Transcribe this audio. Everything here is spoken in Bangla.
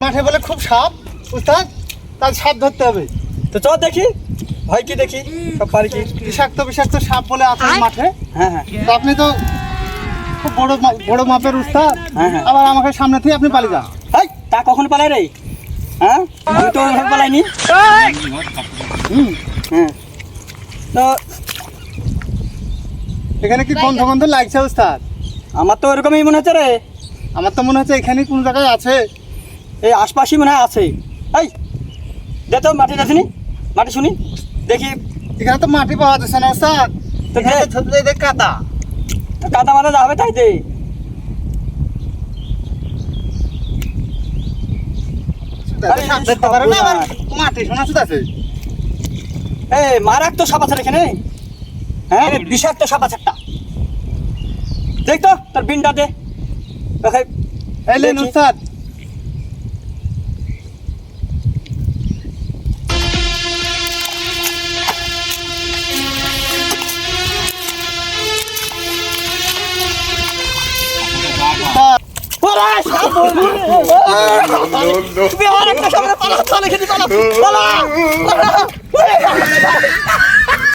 মাঠে বলে খুব সাপ। উস্তাদ তার সাপ ধরতে হবে। তো চ দেখি। ভয় কি দেখি? সব পারি কি? বিষাক্ত বিষাক্ত সাপ বলে আছে মাঠে। হ্যাঁ হ্যাঁ। তো আপনি তো খুব বড় মা- বড় মাপের উস্তাদ। হ্যাঁ, হ্যাঁ। আবার আমাকে সামনে থেকে আপনি পালিয়ে যান। হাই তা কখন পালাই রে? হ্যাঁ? আমি তো ওরকম পালাইনি। হুম হ্যাঁ। তো এখানে কি গন্ধ গন্ধ লাগছে উস্তাদ? আমার তো ওরকমই মনে হচ্ছে রে। আমার তো মনে হচ্ছে এখানে কোন জায়গায় আছে। এই আশপাশই মনে হয় আছে। এই দে তো মাটি দেখছিনি মাটি শুনি। দেখি। এখানে তো মাটি পাওয়া যাচ্ছে না উস্তাদ তো এই কাদা। তো কাদা মাদা যাবে তাই দে। আরে, সাপ ধরতে পারে না আবার মাটি শোনা শুধু আছে এ মারাক তো সাপ আছে এখানে। হ্যাঁ? বিষাক্ত সাপ আছে একটা। দেখ তো তোর বিনটা দে। এই লেন। তুমি আর একটা সামনে পালা, চল এখানে পালা, পালা,